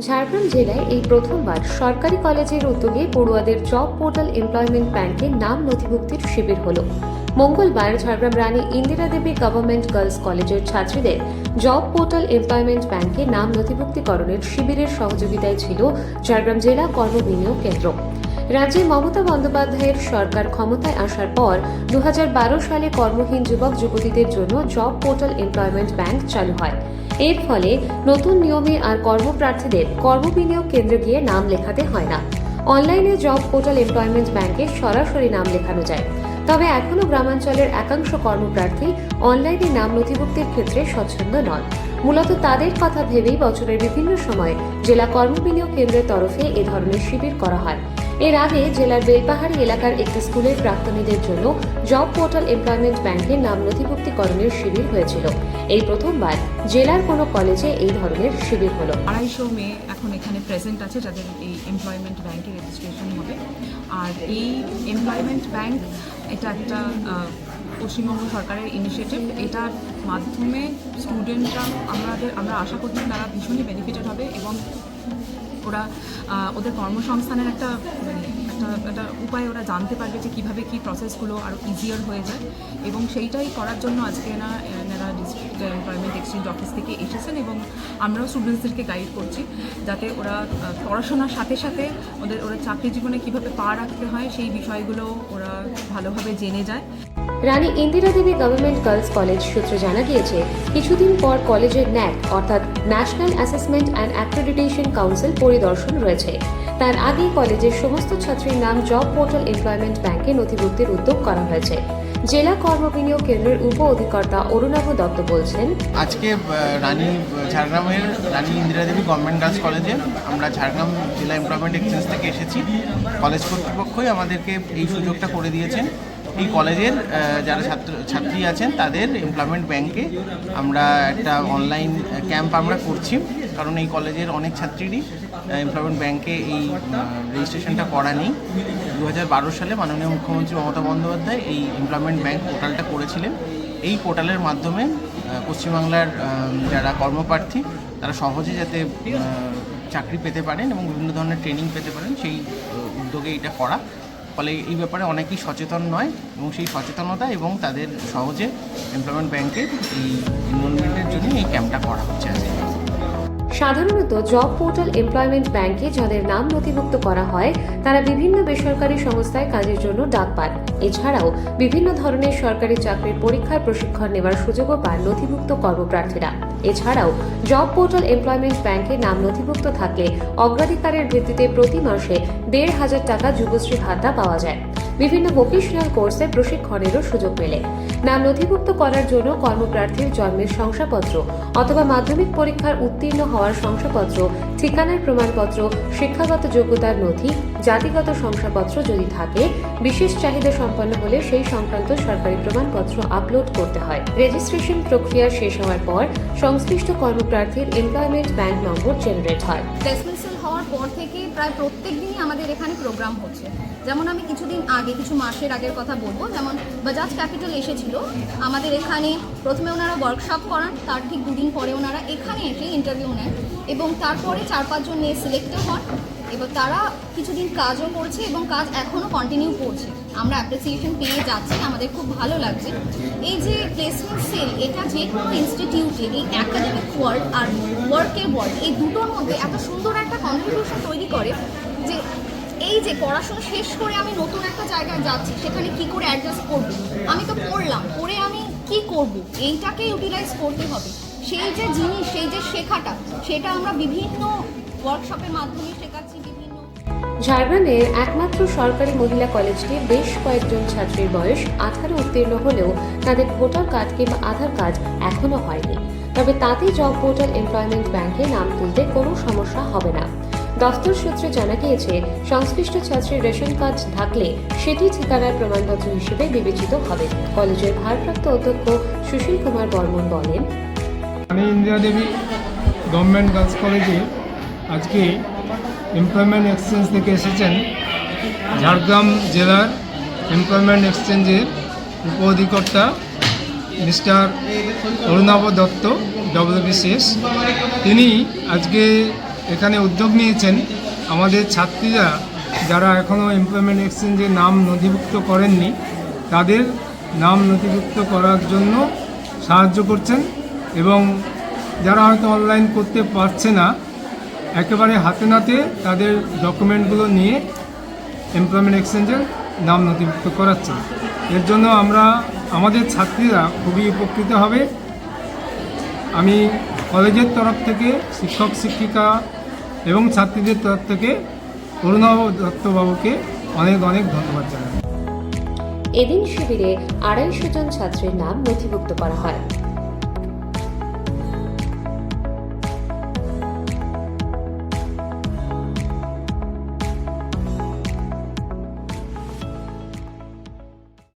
ঝাড়গ্রাম জেলায় এই প্রথমবার সরকারি কলেজের উদ্যোগে পড়ুয়াদের জব পোর্টাল এমপ্লয়মেন্ট ব্যাংকে নাম নথিভুক্তির শিবির হলো। মঙ্গলবার ঝাড়গ্রাম রানী ইন্দিরা দেবী গভর্নমেন্ট গার্লস কলেজের ছাত্রীদের জব পোর্টাল এমপ্লয়মেন্ট ব্যাংকে নাম নথিভুক্তিকরণের শিবিরের সহযোগিতায় ছিল ঝাড়গ্রাম জেলা কর্মবিনিয়োগ কেন্দ্র। রাজ্যে মমতা বন্দ্যোপাধ্যায়ের সরকার ক্ষমতায় আসার পর দু হাজার বারো সালে কর্মহীন যুবক যুবতীদের জন্য জব পোর্টাল এমপ্লয়মেন্ট ব্যাংক চালু হয়। এর ফলে নতুন নিয়মে আর কর্মপ্রার্থীদের কর্মবিনিয়োগ কেন্দ্রে গিয়ে নাম লেখাতে হয় না। অনলাইনে জব পোর্টাল এমপ্লয়মেন্ট ব্যাংকে সরাসরি নাম লেখানো যায়। তবে এখনও গ্রামাঞ্চলের একাংশ কর্মপ্রার্থী অনলাইনে নাম নথিভুক্তির ক্ষেত্রে স্বচ্ছন্দ নন। মূলত তাদের কথা ভেবেই বছরের বিভিন্ন সময় জেলা কর্মবিনিয়োগ কেন্দ্রের তরফে এ ধরনের শিবির করা হয়। এর আগে জেলার বেলপাহাড়ি এলাকার একটি স্কুলের প্রাক্তনীদের জন্য জব পোর্টাল এমপ্লয়মেন্ট ব্যাংকের নাম নথিভুক্তিকরণের শিবির হয়েছিল। এই প্রথমবার জেলার কোনো কলেজে এই ধরনের শিবির হলো। আড়াইশো মেয়ে এখন এখানে প্রেজেন্ট আছে, যাদের এই এমপ্লয়মেন্ট ব্যাংকে রেজিস্ট্রেশন হবে। আর এই এমপ্লয়মেন্ট ব্যাংক এটা একটা পশ্চিমবঙ্গ সরকারের ইনিশিয়েটিভ এটার মাধ্যমে স্টুডেন্টরা আমাদের, আমরা আশা করছি তারা ভীষণই বেনিফিটেড হবে এবং ওরা ওদের কর্মসংস্থানের একটা একটা একটা উপায় ওরা জানতে পারবে যে কীভাবে কী প্রসেসগুলো আরও ইজিয়ার হয়ে যায়। এবং সেইটাই করার জন্য আজকে এনা এনারা ডিস্ট্রিক্ট এমপ্লয়মেন্ট এক্সচেঞ্জ অফিস থেকে এসেছেন এবং আমরাও স্টুডেন্টসদেরকে গাইড করছি যাতে ওরা পড়াশোনার সাথে সাথে ওদের, ওরা চাকরি জীবনে কীভাবে পা রাখতে হয় সেই বিষয়গুলো ওরা ভালোভাবে জেনে যায়। Rani Indira Devi government girls college সূত্রে জানা গিয়েছে, কিছুদিন পর কলেজের ন্যাক, অর্থাৎ national assessment and accreditation council পরিদর্শন রয়েছে। তার আগেই কলেজের সমস্ত ছাত্রীর নাম জব পোর্টাল এমপ্লয়মেন্ট ব্যাংকে নথিভুক্তির উদ্যোগ করা হয়েছে। জেলা কর্মবিনিয়োগ কেন্দ্রের উপ অধিকর্তা অরুণাভ দত্ত বলছেন, আজকে রানী, ঝাড়গ্রামের রানী ইন্দিরা দেবী গভর্নমেন্ট গার্লস কলেজে আমরা ঝাড়গ্রাম জেলা এমপ্লয়মেন্ট এক্সচেঞ্জ থেকে এসেছি। কলেজ কর্তৃপক্ষই আমাদেরকে এই সুযোগটা করে দিয়েছেন। এই কলেজের যারা ছাত্র, ছাত্রী আছেন, তাদের এমপ্লয়মেন্ট ব্যাংকে আমরা একটা অনলাইন ক্যাম্প আমরা করছি। কারণ এই কলেজের অনেক ছাত্রীরই এমপ্লয়মেন্ট ব্যাংকে এই রেজিস্ট্রেশনটা করা নেই। দু হাজার বারো সালে মাননীয় মুখ্যমন্ত্রী মমতা বন্দ্যোপাধ্যায় এই এমপ্লয়মেন্ট ব্যাংক পোর্টালটা করেছিলেন। এই পোর্টালের মাধ্যমে পশ্চিমবাংলার যারা কর্মপ্রার্থী, তারা সহজে যাতে চাকরি পেতে পারেন এবং বিভিন্ন ধরনের ট্রেনিং পেতে পারেন, সেই উদ্যোগে এটা করা। ফলে এই ব্যাপারে অনেকেই সচেতন নয় এবং সেই সচেতনতা এবং তাদের সহজে এমপ্লয়মেন্ট ব্যাংকের এই এনরোলমেন্টের জন্য এই ক্যাম্পটা করা হচ্ছে আজকে। সাধারণত জব পোর্টাল এমপ্লয়মেন্ট ব্যাংকে যাদের নাম নথিভুক্ত করা হয়, তারা বিভিন্ন বেসরকারি সংস্থায় কাজের জন্য ডাক পান। এছাড়াও বিভিন্ন ধরনের সরকারি চাকরির পরীক্ষার প্রশিক্ষণ নেওয়ার সুযোগও পান নথিভুক্ত কর্মপ্রার্থীরা। এছাড়াও জব পোর্টাল এমপ্লয়মেন্ট ব্যাংকে নাম নথিভুক্ত থাকলে অগ্রাধিকারের ভিত্তিতে প্রতি মাসে দেড় হাজার টাকা যুবশ্রী ভাতা পাওয়া যায়। বিভিন্ন ভোকেশনাল কোর্সে প্রশিক্ষণেরও সুযোগ মেলে নাম নথিভুক্ত করার জন্য কর্মপ্রার্থীর জন্মের শংসাপত্র অথবা মাধ্যমিক পরীক্ষার উত্তীর্ণ হওয়ার শংসাপত্র, ঠিকানার প্রমাণপত্র, শিক্ষাগত যোগ্যতার নথি, জাতিগত শংসাপত্র যদি থাকে, বিশেষ চাহিদা সম্পন্ন হলে সেই সংক্রান্ত সরকারি প্রমাণপত্র আপলোড করতে হয়। রেজিস্ট্রেশন প্রক্রিয়া শেষ হওয়ার পর সংশ্লিষ্ট কর্মপ্রার্থীর এমপ্লয়মেন্ট ব্যাংক নম্বর জেনারেট হয়। হওয়ার পর থেকে প্রায় প্রত্যেক দিনই আমাদের এখানে প্রোগ্রাম হচ্ছে। যেমন আমি কিছুদিন আগে, কিছু মাসের আগের কথা বলব, যেমন বাজাজ ক্যাপিটাল এসেছিল। আমাদের এখানে প্রথমে ওনারা ওয়ার্কশপ করান, তার ঠিক দুদিন পরে ওনারা এখানে এসে ইন্টারভিউ নেন এবং তারপরে চার পাঁচজন নিয়ে সিলেক্টও হন। এবার তারা কিছুদিন কাজও করছে এবং কাজ এখনও কন্টিনিউ করছে। আমরা অ্যাপ্রিসিয়েশন পেয়ে যাচ্ছি, আমাদের খুব ভালো লাগছে। এই যে প্লেসমেন্ট সেল এটা যে কোনো ইনস্টিটিউটে এই অ্যাকাডেমিক ওয়ার্ল্ড আর ওয়ার্কের ওয়ার্ল্ড এই দুটোর মধ্যে এত সুন্দর একটা কন্ট্রিবিউশন তৈরি করে যে এই যে পড়াশোনা শেষ করে আমি নতুন একটা জায়গায় যাচ্ছি, সেখানে কি করে অ্যাডজাস্ট করব? আমি তো পড়লাম, পড়ে আমি কি করব? এইটাকে ইউটিলাইজ করতে হবে। সেই যে জিনিস, সেই যে শেখাটা, সেটা আমরা বিভিন্ন ওয়ার্কশপের মাধ্যমে শেখাচ্ছি। ঝাড়গ্রামের একমাত্র সরকারি মহিলা কলেজটি বেশ কয়েকজন ছাত্রীর বয়স আঠারো উত্তীর্ণ হলেও তাদের ভোটার কার্ড কিংবা আধার কার্ড এখনও হয়নি। তবে তাতে জব পোর্টাল এমপ্লয়মেন্ট ব্যাংকে নাম তুলতে কোনো সমস্যা হবে না। দফতর সূত্রে জানা গিয়েছে, সংশ্লিষ্ট ছাত্রীর রেশন কার্ড থাকলে সেটি ঠিকানার প্রমাণপত্র হিসেবে বিবেচিত হবে। কলেজের ভারপ্রাপ্ত অধ্যক্ষ সুশীল কুমার বর্মন বলেন, আমি ইন্দিরা দেবী গভর্নমেন্ট গার্লস কলেজে আজকে এমপ্লয়মেন্ট এক্সচেঞ্জ থেকে এসেছেন ঝাড়গ্রাম জেলার এমপ্লয়মেন্ট এক্সচেঞ্জের উপ অধিকর্তা মিস্টার অরুণাভ দত্ত ডব্লিউবিসিএস তিনি আজকে এখানে উদ্যোগ নিয়েছেন। আমাদের ছাত্রীরা যারা এখনও এমপ্লয়মেন্ট এক্সচেঞ্জে নাম নথিভুক্ত করেননি, তাদের নাম নথিভুক্ত করার জন্য সাহায্য করছেন এবং যারা হয়তো অনলাইন করতে পারছে না একেবারে হাতে নাতে তাদের ডকুমেন্টগুলো নিয়ে এমপ্লয়মেন্ট এক্সচেঞ্জে নাম নথিভুক্ত করাচ্ছেন। এর জন্য আমরা, আমাদের ছাত্রীরা খুবই উপকৃত হবে। আমি কলেজের তরফ থেকে শিক্ষক, শিক্ষিকা এবং ছাত্রীদের তরফ থেকে অরুণাব দত্তবাবুকে অনেক অনেক ধন্যবাদ জানাই। এদিন শিবিরে আড়াইশো জন ছাত্রের নাম নথিভুক্ত করা হয়।